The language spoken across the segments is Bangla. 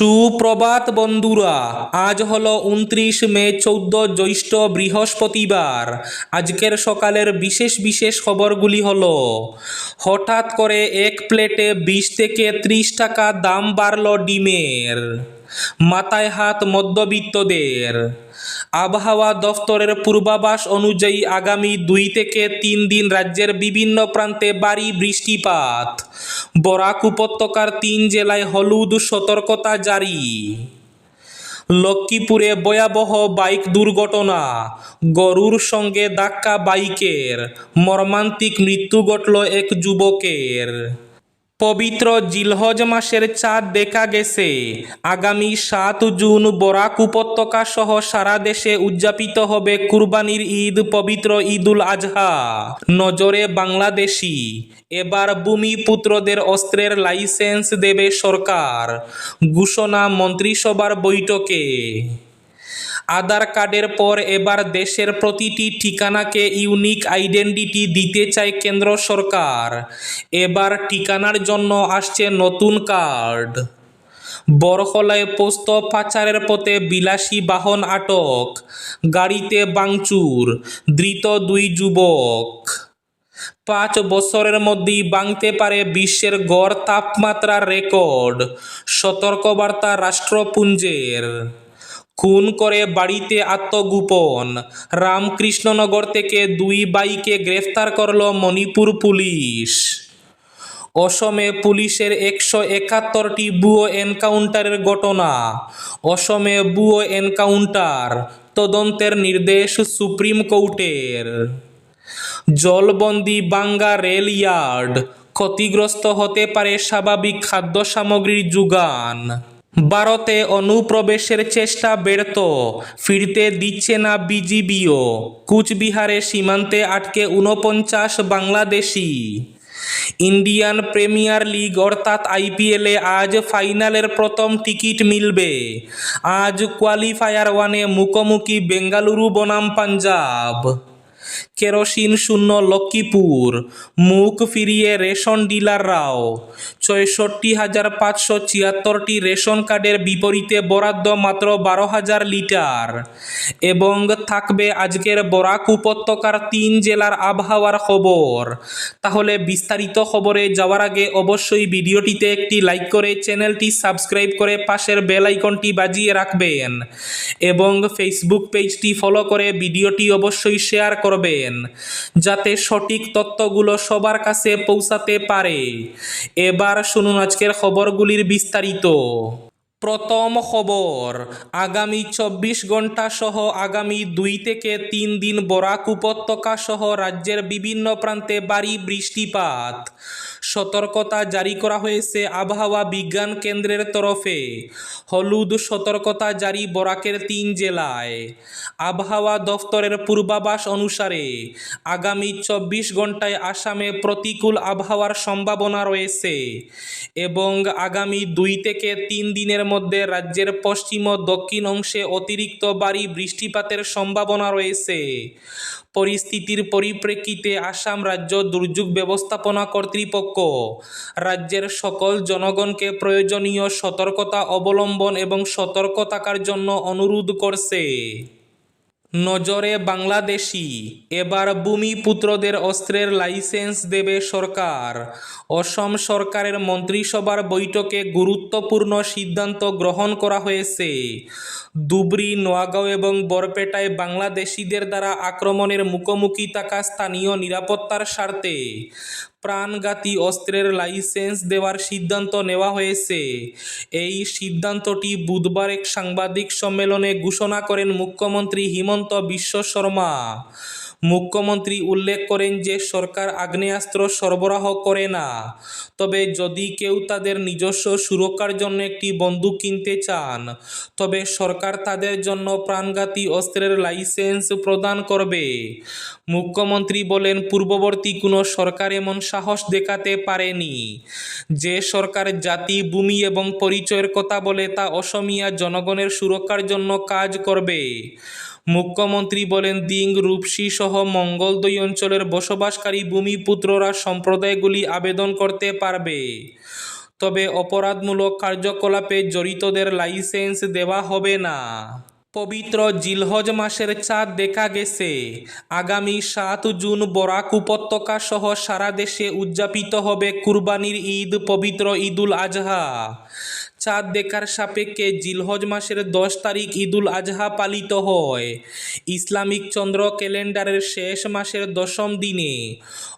সুপ্রভাত বন্ধুরা, আজ হলো উনত্রিশ মে চৌদ্দ জ্যৈষ্ঠ বৃহস্পতিবার। আজকের সকালের বিশেষ বিশেষ খবরগুলি হলো, হঠাৎ করে এক প্লেটে বিশ থেকে ত্রিশ টাকা দাম বাড়ল ডিমের। মাথায় হাত মধ্যবিত্তদের। আবহাওয়া দফতরের পূর্বাভাস অনুযায়ী আগামী দুই থেকে তিন দিন রাজ্যের বিভিন্ন প্রান্তে বাড়ি বৃষ্টিপাত। বরাক উপত্যকার তিন জেলায় হলুদ সতর্কতা জারি। লক্ষ্মীপুরে ভয়াবহ বাইক দুর্ঘটনা। গরুর সঙ্গে ধাক্কা বাইকের। মর্মান্তিক মৃত্যু ঘটল এক যুবকের। পবিত্র জিলহজ মাসের চাঁদ দেখা গেছে। আগামী সাত জুন বরাক উপত্যকা সহ সারা দেশে উদযাপিত হবে কুরবানির ঈদ, পবিত্র ঈদুল আজহা। নজরে বাংলাদেশি। এবার ভূমিপুত্রদের অস্ত্রের লাইসেন্স দেবে সরকার। ঘোষণা মন্ত্রিসভার বৈঠকে। আধার কার্ডের পর এবার দেশের প্রতিটি ঠিকানাকে ইউনিক আইডেন্টিটি দিতে চায় কেন্দ্র সরকার। এবার ঠিকানার জন্য আসছে নতুন কার্ড। বরকলায় পোস্ত পাচারের পথে বিলাসী বাহন আটক, গাড়িতে বাংচুর, ধৃত দুই যুবক। পাঁচ বছরের মধ্যেই ভাঙতে পারে বিশ্বের গড় তাপমাত্রার রেকর্ড, সতর্কবার্তা রাষ্ট্রপুঞ্জের। খুন করে বাড়িতে আত্মগোপন। রামকৃষ্ণনগর থেকে দুই বাইকে গ্রেফতার করল মণিপুর পুলিশ। অসমে পুলিশের একশো একাত্তরটি ভুয়ো এনকাউন্টারের ঘটনা। অসমে ভুয়ো এনকাউন্টার, তদন্তের নির্দেশ সুপ্রিম কোর্টের। জলবন্দি বাঙ্গা রেল ইয়ার্ড ক্ষতিগ্রস্ত হতে পারে স্বাভাবিক খাদ্য সামগ্রীর যোগান। ভারতে অনুপ্রবেশের চেষ্টা ব্যর্থ। ফিরতে দিচ্ছে না বিজিবিও। কুচবিহারে সীমান্তে আটকে ঊনপঞ্চাশ বাংলাদেশি। ইন্ডিয়ান প্রিমিয়ার লিগ অর্থাৎ আইপিএলে আজ ফাইনালের প্রথম টিকিট মিলবে। আজ কোয়ালিফায়ার ওয়ানে মুখোমুখি বেঙ্গালুরু বনাম পাঞ্জাব। কেরোসিন শূন্য লক্ষ্মীপুর। মুখ ফিরিয়ে রেশন ডিলাররাও। ছয়ষট্টি হাজার পাঁচশো ছিয়াত্তরটি রেশন কার্ডের বিপরীতে বরাদ্দ মাত্র বারো হাজার লিটার। এবং থাকবে আজকের বরাক উপত্যকার তিন জেলার আবহাওয়ার খবর। তাহলে বিস্তারিত খবরে যাওয়ার আগে অবশ্যই ভিডিওটিতে একটি লাইক করে চ্যানেলটি সাবস্ক্রাইব করে পাশের বেল আইকনটি বাজিয়ে রাখবেন। এবং ফেসবুক পেজটি ফলো করে ভিডিওটি অবশ্যই শেয়ার করবেন। যাতে সঠিক তথ্যগুলো সবার কাছে পৌঁছাতে পারে। এবার শুনুন আজকের খবরগুলির বিস্তারিত। প্রথম খবর, আগামী চব্বিশ ঘণ্টা সহ আগামী দুই থেকে তিন দিন বরাক উপত্যকা সহ রাজ্যের বিভিন্ন প্রান্তে বাড়ি বৃষ্টিপাত। সতর্কতা জারি করা হয়েছে আবহাওয়া বিজ্ঞান কেন্দ্রের তরফে। হলুদ সতর্কতা জারি বরাকের তিন জেলায়। আবহাওয়া দফতরের পূর্বাভাস অনুসারে আগামী চব্বিশ ঘন্টায় আসামে প্রতিকূল আবহাওয়ার সম্ভাবনা রয়েছে এবং আগামী দুই থেকে তিন দিনের মধ্যে রাজ্যের পশ্চিম ও দক্ষিণ অংশে অতিরিক্ত বাড়ি বৃষ্টিপাতের সম্ভাবনা রয়েছে। পরিস্থিতির পরিপ্রেক্ষিতে আসাম রাজ্য দুর্যোগ ব্যবস্থাপনা কর্তৃপক্ষ রাজ্যের সকল জনগণকে প্রয়োজনীয় সতর্কতা অবলম্বন এবং সতর্ক থাকার জন্য অনুরোধ করছে। নজরে বাংলাদেশি, এবার ভূমিপুত্রদের অস্ত্রের লাইসেন্স দেবে সরকার। অসম সরকারের মন্ত্রিসভার বৈঠকে গুরুত্বপূর্ণ সিদ্ধান্ত গ্রহণ করা হয়েছে। ধুবড়ী, নোয়াগাঁও এবং বরপেটায় বাংলাদেশিদের দ্বারা আক্রমণের মুখোমুখি থাকা স্থানীয় নিরাপত্তার স্বার্থে প্রাণঘাতী অস্ত্রের লাইসেন্স দেওয়ার সিদ্ধান্ত নেওয়া হয়েছে। এই সিদ্ধান্তটি বুধবার এক সাংবাদিক সম্মেলনে ঘোষণা করেন মুখ্যমন্ত্রী হিমন্ত বিশ্ব শর্মা। মুখ্যমন্ত্রী উল্লেখ করেন যে সরকার আগ্নেয়াস্ত্র সরবরাহ করে না। তবে যদি কেউ তাদের নিজস্ব সুরক্ষার জন্য একটি বন্দুক কিনতে চান, তবে সরকার তাদের জন্য প্রাণঘাতী অস্ত্রের লাইসেন্স প্রদান করবে। মুখ্যমন্ত্রী বলেন, পূর্ববর্তী কোনো সরকার এমন সাহস দেখাতে পারেনি। যে সরকার জাতি, ভূমি এবং পরিচয়ের কথা বলে তা অসমিয়া জনগণের সুরক্ষার জন্য কাজ করবে। মুখ্যমন্ত্রী বলেন, দিং রূপসী সহ মঙ্গলদৈ অঞ্চলের বসবাসকারী ভূমিপুত্ররা সম্প্রদায়গুলি আবেদন করতে পারবে। তবে অপরাধমূলক কার্যকলাপে জড়িতদের লাইসেন্স দেওয়া হবে না। পবিত্র জিলহজ মাসের চাঁদ দেখা গেছে। আগামী সাত জুন বরাক উপত্যকা সহ সারা দেশে উদযাপিত হবে কুরবানির ঈদ, পবিত্র ঈদুল আজহা। চাঁদ দেখার সাপেক্ষে জিলহজ মাসের দশ তারিখ ঈদুল আজহা পালিত হয়। ইসলামিক চন্দ্র ক্যালেন্ডারের শেষ মাসের দশম দিনে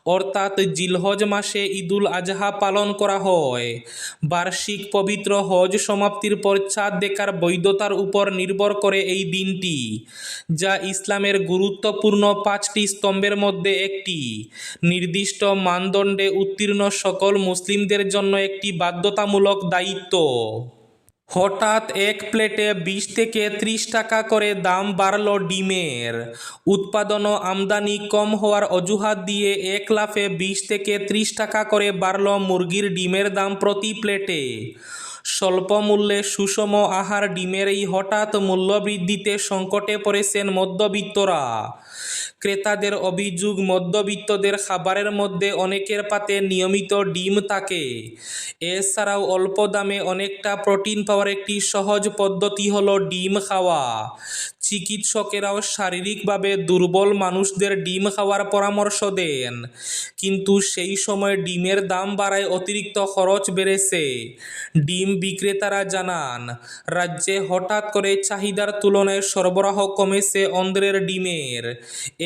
অর্থাৎ জিলহজ মাসে ঈদুল আজহা পালন করা হয়। বার্ষিক পবিত্র হজ সমাপ্তির পর চাঁদ দেখার বৈধতার উপর নির্ভর করে এই দিনটি, যা ইসলামের গুরুত্বপূর্ণ পাঁচটি স্তম্ভের মধ্যে একটি। নির্দিষ্ট মানদণ্ডে উত্তীর্ণ সকল মুসলিমদের জন্য একটি বাধ্যতামূলক দায়িত্ব। হঠাৎ এক প্লেটে বিশ থেকে ত্রিশ টাকা করে দাম বাড়ল ডিমের। উৎপাদন ও আমদানি কম হওয়ার অজুহাত দিয়ে এক লাফে বিশ থেকে ত্রিশ টাকা করে বাড়ল মুরগির ডিমের দাম প্রতি প্লেটে। স্বল্প মূল্যে সুষম আহার ডিমের এই হঠাৎ মূল্যবৃদ্ধিতে সংকটে পড়েছেন মধ্যবিত্তরা। ক্রেতাদের অভিযোগ, মধ্যবিত্তদের খাবারের মধ্যে অনেকের পাতে নিয়মিত ডিম থাকে। এছাড়াও অল্প দামে অনেকটা প্রোটিন পাওয়ার একটি সহজ পদ্ধতি হলো ডিম খাওয়া। চিকিৎসকেরাও শারীরিকভাবে দুর্বল মানুষদের ডিম খাওয়ার পরামর্শ দেন। কিন্তু সেই সময় ডিমের দাম বাড়ায় অতিরিক্ত খরচ বেড়েছে। ডিম বিক্রেতারা জানান, রাজ্যে হঠাৎ করে চাহিদার তুলনায় সরবরাহ কমেছে অন্ধ্রের ডিমের।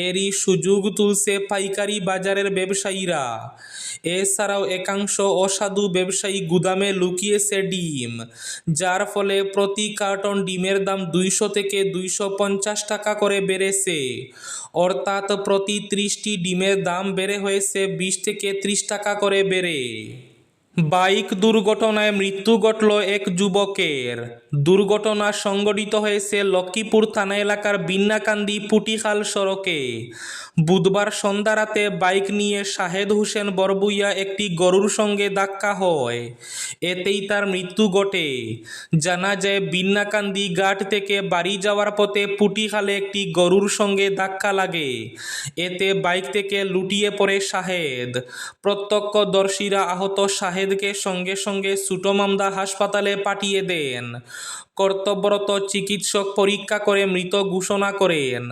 এরই সুযোগ তুলছে পাইকারি বাজারের ব্যবসায়ীরা। এছাড়াও একাংশ অসাধু ব্যবসায়ী গুদামে লুকিয়েছে ডিম, যার ফলে প্রতি কার্টন ডিমের দাম দুইশো থেকে দুইশো পঞ্চাশ টাকা করে বেড়েছে। অর্থাৎ প্রতি ত্রিশটি ডিমের দাম বেড়ে হয়েছে বিশ থেকে ত্রিশ টাকা করে বেড়ে। বাইক দুর্ঘটনায় মৃত্যু ঘটল এক যুবকের। দুর্ঘটনা সংঘটিত হয়েছে লক্ষ্মীপুর থানা এলাকার বিন্নাকান্দি পুটিখাল সড়কে। বুধবার সন্ধ্যা রাতে বাইক নিয়ে শাহেদ হোসেন বরবুইয়া একটি গরুর সঙ্গে ধাক্কা হয়। এতেই তার মৃত্যু ঘটে। জানা যায় বিন্নাকান্দি ঘাট থেকে বাড়ি যাওয়ার পথে পুটিখালে একটি গরুর সঙ্গে ধাক্কা লাগে। এতে বাইক থেকে লুটিয়ে পড়ে শাহেদ। প্রত্যক্ষদর্শীরা আহত শাহেদকে সঙ্গে সঙ্গে সুটোমামদা হাসপাতালে পাঠিয়ে দেন। কর্তব্যরত চিকিৎসক পরীক্ষা করে মৃত ঘোষণা করেন।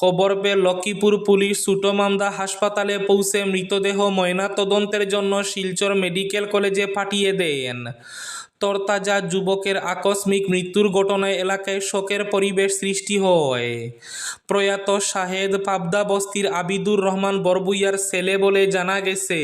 খবর পেয়ে লক্ষ্মীপুর পুলিশ সুটোমামদা হাসপাতালে পৌঁছে মৃতদেহ ময়নাতদন্তের জন্য শিলচর মেডিকেল কলেজে পাঠিয়ে দেন। তরতাজা যুবকের আকস্মিক মৃত্যুর ঘটনায় এলাকায় শোকের পরিবেশ সৃষ্টি হয়। প্রয়াত শাহেদ পাবদা বস্তির আবিদুর রহমান বরবুইয়ার ছেলে বলে জানা গেছে।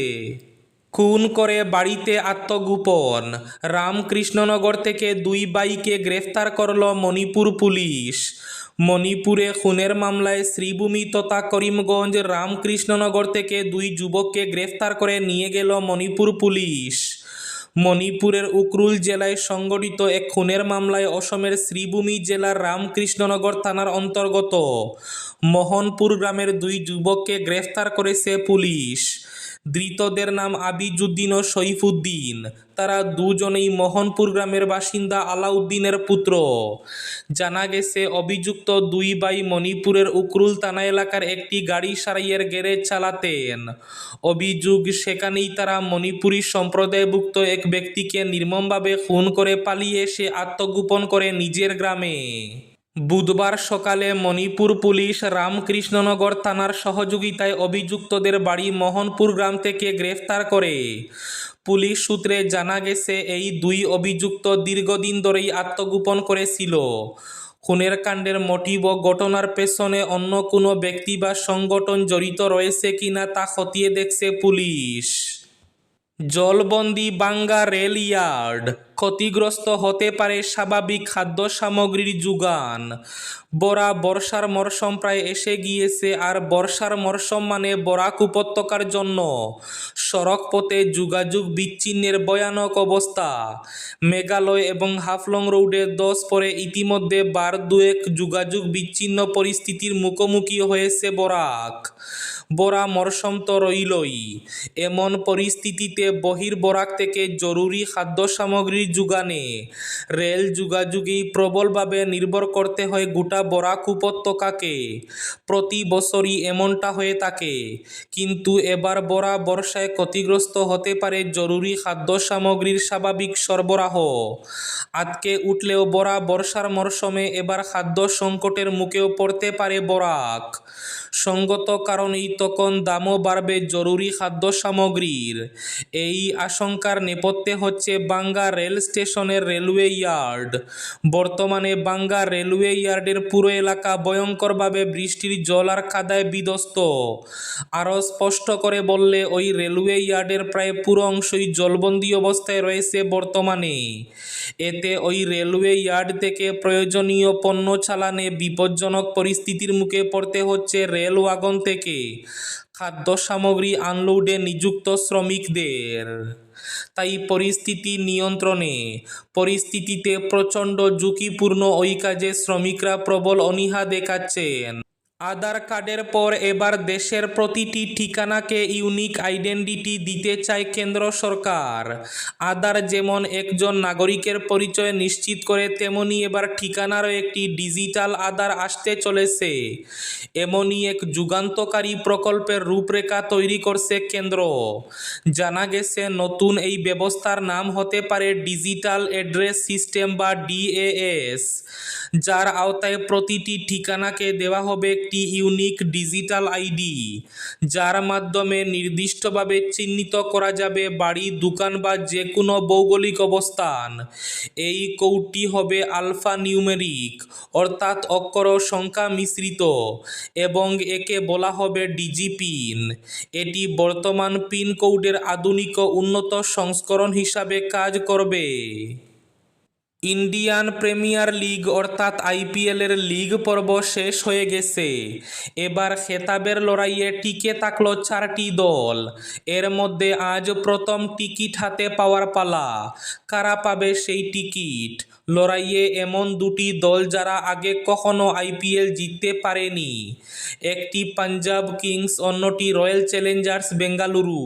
খুন করে বাড়িতে আত্মগোপন। রামকৃষ্ণনগর থেকে দুই বাইকে গ্রেফতার করল মণিপুর পুলিশ। মণিপুরে খুনের মামলায় শ্রীভূমি তথা করিমগঞ্জ রামকৃষ্ণনগর থেকে দুই যুবককে গ্রেফতার করে নিয়ে গেল মণিপুর পুলিশ। মণিপুরের উকরুল জেলায় সংগঠিত এক খুনের মামলায় অসমের শ্রীভূমি জেলার রামকৃষ্ণনগর থানার অন্তর্গত। মোহনপুর গ্রামের দুই যুবককে গ্রেফতার করেছে পুলিশ। ধৃতদের নাম আবিজুদ্দিন ও সইফুদ্দিন তারা দুজনেই মোহনপুর গ্রামের বাসিন্দা আলাউদ্দিনের পুত্র। জানা গেছে, অভিযুক্ত দুই ভাই মণিপুরের উকরুল থানা এলাকার একটি গাড়ি সারাইয়ের গ্যারেজ চালাতেন। অভিযোগ, সেখানেই তারা মণিপুরি সম্প্রদায়ভুক্ত এক ব্যক্তিকে নির্মমভাবে খুন করে পালিয়ে সে আত্মগোপন করে নিজের গ্রামে। বুধবার সকালে মণিপুর পুলিশ রামকৃষ্ণনগর থানার সহযোগিতায় অভিযুক্তদের বাড়ি মোহনপুর গ্রাম থেকে গ্রেফতার করে। পুলিশ সূত্রে জানা গেছে, এই দুই অভিযুক্ত দীর্ঘদিন ধরেই আত্মগোপন করেছিল। খুনের কাণ্ডের মোটিভ ও ঘটনার পেছনে অন্য কোনো ব্যক্তি বা সংগঠন জড়িত রয়েছে কিনা তা খতিয়ে দেখছে পুলিশ। জলবন্দি বাঙ্গা রেল ইয়ার্ড ক্ষতিগ্রস্ত হতে পারে স্বাভাবিক খাদ্য সামগ্রীর যোগান। বরা বর্ষার মরশুম প্রায় এসে গিয়েছে আর বর্ষার মরশুম মানে বরাক উপত্যকার জন্য। সড়ক পথে যোগাযোগ বিচ্ছিন্নের ভয়ানক অবস্থা। মেঘালয় এবং হাফলং রোডে দশ পরে ইতিমধ্যে বার দুয়েক যোগাযোগ বিচ্ছিন্ন পরিস্থিতির মুখোমুখি হয়েছে বরাক। বরা মরশুম তো রইলই। এমন পরিস্থিতিতে বহির বরাক থেকে জরুরি খাদ্য সামগ্রীর যোগানে। রেল যোগাযোগেই প্রবলভাবে নির্ভর করতে হয় গোটা বরাক উপত্যকাকে প্রতি বছরই এমনটা হয়ে থাকে কিন্তু এবার বরা বর্ষায় ক্ষতিগ্রস্ত হতে পারে জরুরি খাদ্য সামগ্রীর স্বাভাবিক সরবরাহ আটকে উঠলেও বরা বর্ষার মরশুমে এবার খাদ্য সংকটের মুখেও পড়তে পারে বরাক সঙ্গত কারণেই তখন দামও বাড়বে জরুরি খাদ্য সামগ্রীর এই আশঙ্কার নেপথ্যে হচ্ছে বাঙ্গা রেল স্টেশনের রেলওয়ে ইয়ার্ড। বর্তমানে বাঙ্গা রেলওয়ে ইয়ার্ডের পুরো এলাকা ভয়ঙ্করভাবে বৃষ্টির জল আর কাদায় বিধ্বস্ত। আরও স্পষ্ট করে বললে, ওই রেলওয়ে ইয়ার্ডের প্রায় পুরো অংশই জলবন্দী অবস্থায় রয়েছে বর্তমানে। এতে ওই রেলওয়ে ইয়ার্ড থেকে প্রয়োজনীয় পণ্য চালানে বিপজ্জনক পরিস্থিতির মুখে পড়তে হচ্ছে রেল ওয়াগন থেকে। খাদ্য সামগ্রী আনলোডে নিযুক্ত শ্রমিকদের। তাই পরিস্থিতি নিয়ন্ত্রণে। পরিস্থিতিতে প্রচণ্ড ঝুঁকিপূর্ণ ওই কাজে শ্রমিকরা প্রবল অনীহা দেখাচ্ছেন। আধার কার্ডের পর এবার দেশের প্রতিটি ঠিকানাকে ইউনিক আইডেন্টিটি দিতে চায় কেন্দ্র সরকার। আধার যেমন একজন নাগরিকের পরিচয় নিশ্চিত করে, তেমনি এবার ঠিকানারও একটি ডিজিটাল আধার আসতে চলেছে। এমনই এক যুগান্তকারী প্রকল্পের রূপরেখা তৈরি করছে কেন্দ্র। জানা গেছে, নতুন এই ব্যবস্থার নাম হতে পারে ডিজিটাল অ্যাড্রেস সিস্টেম বা ডিএএস যার আওতায় প্রতিটি ঠিকানাকে দেওয়া হবে একটি ইউনিক ডিজিটাল আইডি, যার মাধ্যমে নির্দিষ্টভাবে চিহ্নিত করা যাবে বাড়ি, দোকান বা যে কোনো ভৌগোলিক অবস্থান। এই কৌটি হবে আলফা নিউমেরিক, অর্থাৎ অক্ষর সংখ্যা মিশ্রিত, এবং একে বলা হবে ডিজিপিন। এটি বর্তমান পিন কোডের আধুনিক উন্নত সংস্করণ হিসাবে কাজ করবে। ইন্ডিয়ান প্রিমিয়ার লিগ অর্থাৎ আইপিএলের লিগ পর্ব শেষ হয়ে গেছে। এবার খেতাবের লড়াইয়ে টিকে থাকল চারটি দল। এর মধ্যে আজ প্রথম টিকিট হাতে পাওয়ার পালা। কারা পাবে সেই টিকিট? লড়াইয়ে এমন দুটি দল যারা আগে কখনো আইপিএল জিততে পারেনি। একটি পাঞ্জাব কিংস, অন্যটি রয়্যাল চ্যালেঞ্জার্স, বেঙ্গালুরু।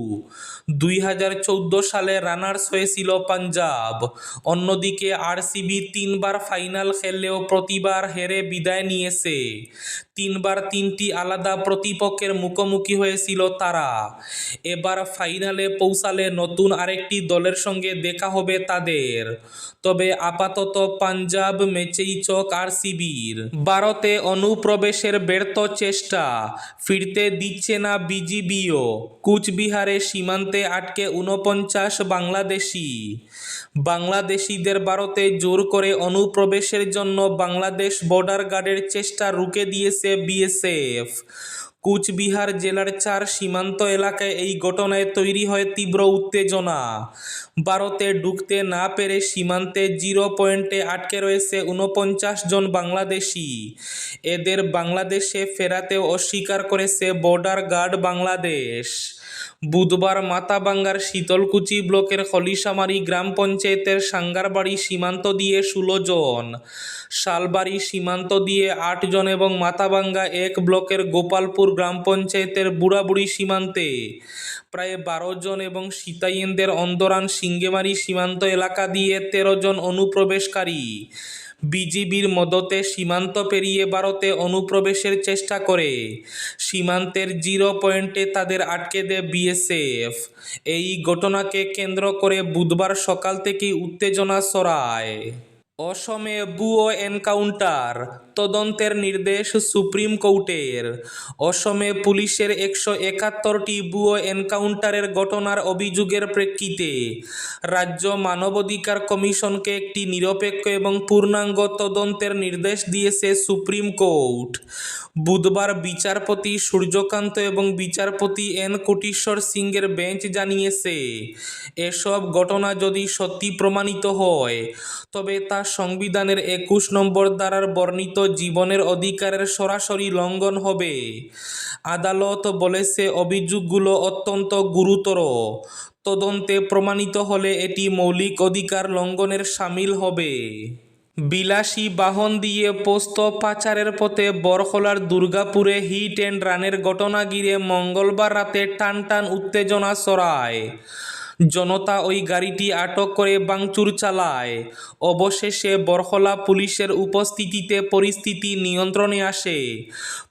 দুই হাজার চৌদ্দ সালে রানার্স হয়েছিল পাঞ্জাব। অন্যদিকে আরসিবি তিনবার ফাইনাল খেললেও প্রতিবার হেরে বিদায় নিয়েছে। তিনবার তিনটি আলাদা প্রতিপক্ষের মুখোমুখি হয়েছিল তারা। এবার ফাইনালে পৌঁছালে নতুন আরেকটি দলের সঙ্গে দেখা হবে তাদের। তবে আপাতত পাঞ্জাব ম্যাচেই চোখ আরসিবির। ভারতে অনুপ্রবেশের ব্যর্থ চেষ্টা, ফিরতে দিচ্ছে না বিজিবিও। কুচবিহারে সীমান্তে আটকে উনপঞ্চাশ বাংলাদেশি। বাংলাদেশিদের ভারতে জোর করে অনুপ্রবেশের জন্য বাংলাদেশ বর্ডার গার্ডের চেষ্টা রুখে দিয়েছে বিএসএফ। কুচবিহার জেলার চার সীমান্ত এলাকায় এই ঘটনায় তৈরি হয় তীব্র উত্তেজনা। ভারতে ঢুকতে না পেরে সীমান্তে জিরো পয়েন্টে আটকে রয়েছে উনপঞ্চাশ জন বাংলাদেশি। এদের বাংলাদেশে ফেরাতেও অস্বীকার করেছে বর্ডার গার্ড বাংলাদেশ। বুধবার মাতাবাঙ্গার শীতলকুচি ব্লকের খলিশামারি গ্রাম পঞ্চায়েতের সাঙ্গারবাড়ি সীমান্ত দিয়ে ষোলো জন, শালবাড়ি সীমান্ত দিয়ে আট জন এবং মাতাবাঙ্গা এক ব্লকের গোপালপুর গ্রাম পঞ্চায়েতের বুড়াবুড়ি সীমান্তে প্রায় বারো জন এবং সীতাইনদের অন্দরান সিঙ্গেমারি সীমান্ত এলাকা দিয়ে তেরো জন অনুপ্রবেশকারী। বিজিবির মদতে সীমান্ত পেরিয়ে ভারতে অনুপ্রবেশের চেষ্টা করে। সীমান্তের জিরো পয়েন্টে তাদের আটকে দেয় বিএসএফ। এই ঘটনাকে কেন্দ্র করে বুধবার সকাল থেকেই উত্তেজনা ছড়ায়। অসমে বুয়ো এনকাউন্টার তদন্তের নির্দেশ সুপ্রিম কোর্টের। অসমে পুলিশের একশো একাত্তরটি বুয়ো এনকাউন্টারের ঘটনার অভিযোগের প্রেক্ষিতে রাজ্য মানবাধিকার কমিশনকে একটি নিরপেক্ষ এবং পূর্ণাঙ্গ তদন্তের নির্দেশ দিয়েছে সুপ্রিম কোর্ট। বুধবার বিচারপতি সূর্যকান্ত এবং বিচারপতি এন কোটিশ্বর সিংয়ের বেঞ্চ জানিয়েছে, এসব ঘটনা যদি সত্যি প্রমাণিত হয়, তবে তা সংবিধানের একুশ নম্বর দ্বারার বর্ণিত জীবনের অধিকারের সরাসরি লঙ্ঘন হবে। আদালত বলেছে, অভিযোগগুলো অত্যন্ত গুরুতর। তদন্তে প্রমাণিত হলে এটি মৌলিক অধিকার লঙ্ঘনের সামিল হবে। বিলাসী বাহন দিয়ে পোস্ত পাচারের পথে বরখলার দুর্গাপুরে হিট অ্যান্ড রানের ঘটনা ঘিরে মঙ্গলবার রাতে টান টান উত্তেজনা ছড়ায়। জনতা ওই গাড়িটি আটক করে বাংচুর চালায়। অবশেষে বরহলা পুলিশের উপস্থিতিতে পরিস্থিতি নিয়ন্ত্রণে আসে।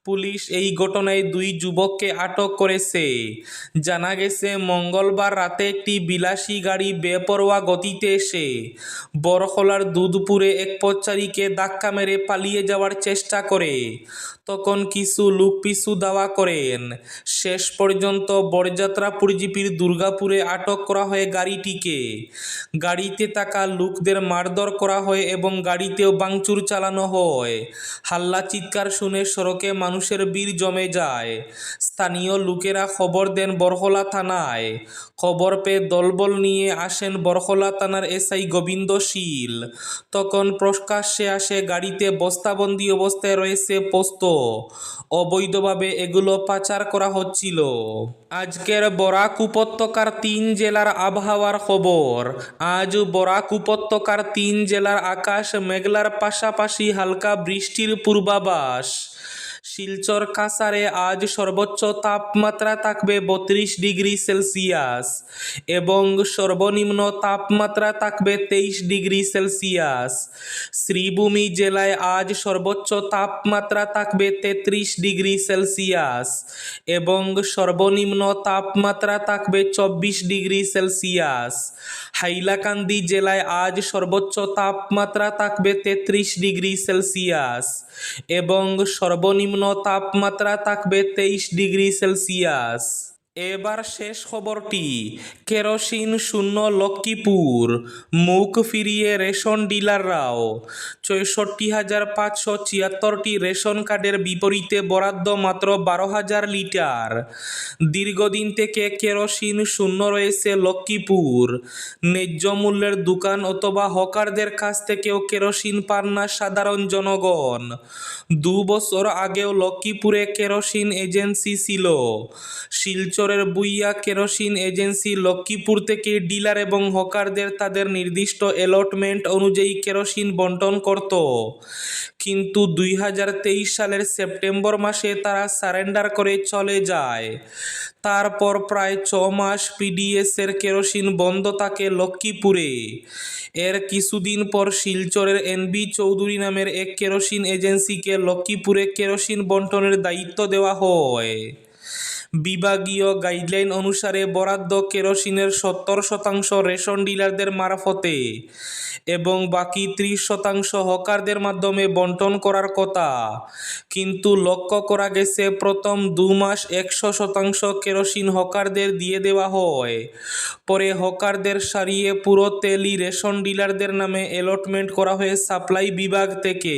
পুলিশ এই ঘটনায় দুই যুবককে আটক করেছে। জানা গেছে, মঙ্গলবার রাতে একটি বিলাসী গাড়ি বেপরোয়া গতিতে এসে বরহলার দুধপুরে এক পথচারীকে ধাক্কা মেরে পালিয়ে যাওয়ার চেষ্টা করে। তখন কিছু লোক পিছু দাওয়া করেন। শেষ পর্যন্ত বরযাত্রা পুরজিপির দুর্গাপুরে আটক করা হয় গাড়িটিকে। গাড়িতে থাকা লোকদের মারধর করা হয় এবং গাড়িতেও বাংচুর চালানো হয়। হাল্লা চিৎকার শুনে সড়কে মানুষের ভিড় জমে যায়। স্থানীয় লোকেরা খবর দেন বরহলা থানায়। খবর পেয়ে দলবল নিয়ে আসেন বরহলা থানার এসআই গোবিন্দ শীল। তখন প্রকাশ্যে আসে গাড়িতে বস্তাবন্দি অবস্থায় রয়েছে পোস্ত। অবৈধভাবে এগুলো পাচার করা হচ্ছিল। আজকের বরাক উপত্যকার তিন জেলার আবহাওয়ার খবর। আজ বরাক উপত্যকার তিন জেলার আকাশ মেঘলার পাশাপাশি হালকা বৃষ্টির পূর্বাভাস। শিলচর কাসারে আজ সর্বোচ্চ তাপমাত্রা থাকবে বত্রিশ ডিগ্রি সেলসিয়াস এবং সর্বনিম্ন তাপমাত্রা থাকবে তেইশ ডিগ্রি সেলসিয়াস। শ্রীভূমি জেলায় আজ সর্বোচ্চ তাপমাত্রা থাকবে তেত্রিশ ডিগ্রি সেলসিয়াস এবং সর্বনিম্ন তাপমাত্রা থাকবে চব্বিশ ডিগ্রি সেলসিয়াস। হাইলাকান্দি জেলায় আজ সর্বোচ্চ তাপমাত্রা থাকবে তেত্রিশ ডিগ্রি সেলসিয়াস এবং সর্বনিম্ন তাপমাত্রা থাকবে তেইশ ডিগ্রি সেলসিয়াস এবার শেষ খবরটি, কেরোসিন শূন্য লক্ষ্মীপুর, মুখ ফিরিয়ে রেশন ডিলাররাও। চৌষট্টি হাজার পাঁচশো ছিয়াত্তরটি রেশন কার্ডের বিপরীতে বরাদ্দ মাত্র বারো হাজার লিটার। দীর্ঘদিন থেকে কেরোসিন শূন্য রয়েছে লক্ষ্মীপুর। ন্যায্য মূল্যের দোকান অথবা হকারদের কাছ থেকেও কেরোসিন পান না সাধারণ জনগণ। দু বছর আগেও লক্ষ্মীপুরে কেরোসিন এজেন্সি ছিল। শিলচরের বুইয়া কেরোসিন এজেন্সি লক্ষ্মীপুর থেকে ডিলার এবং হকারদের তাদের নির্দিষ্ট অ্যালটমেন্ট অনুযায়ী কেরোসিন বন্টন করত। কিন্তু দুই হাজার তেইশ সালের সেপ্টেম্বর মাসে তারা সারেন্ডার করে চলে যায়। তারপর প্রায় ছ মাস পিডিএসের কেরোসিন বন্ধ থাকে লক্ষ্মীপুরে। এর কিছুদিন পর শিলচরের এনবি চৌধুরী নামের এক কেরোসিন এজেন্সিকে লক্ষ্মীপুরে কেরোসিন বন্টনের দায়িত্ব দেওয়া হয়। বিভাগীয় গাইডলাইন অনুসারে বরাদ্দ কেরোসিনের সত্তর শতাংশ রেশন ডিলারদের মারফতে এবং বাকি ত্রিশ শতাংশ হকারদের মাধ্যমে বন্টন করার কথা। কিন্তু লক্ষ্য করা গেছে, প্রথম দু মাস একশো শতাংশ কেরোসিন হকারদের দিয়ে দেওয়া হয়। পরে হকারদের সারিয়ে পুরো তেলই রেশন ডিলারদের নামে অ্যালটমেন্ট করা হয় সাপ্লাই বিভাগ থেকে।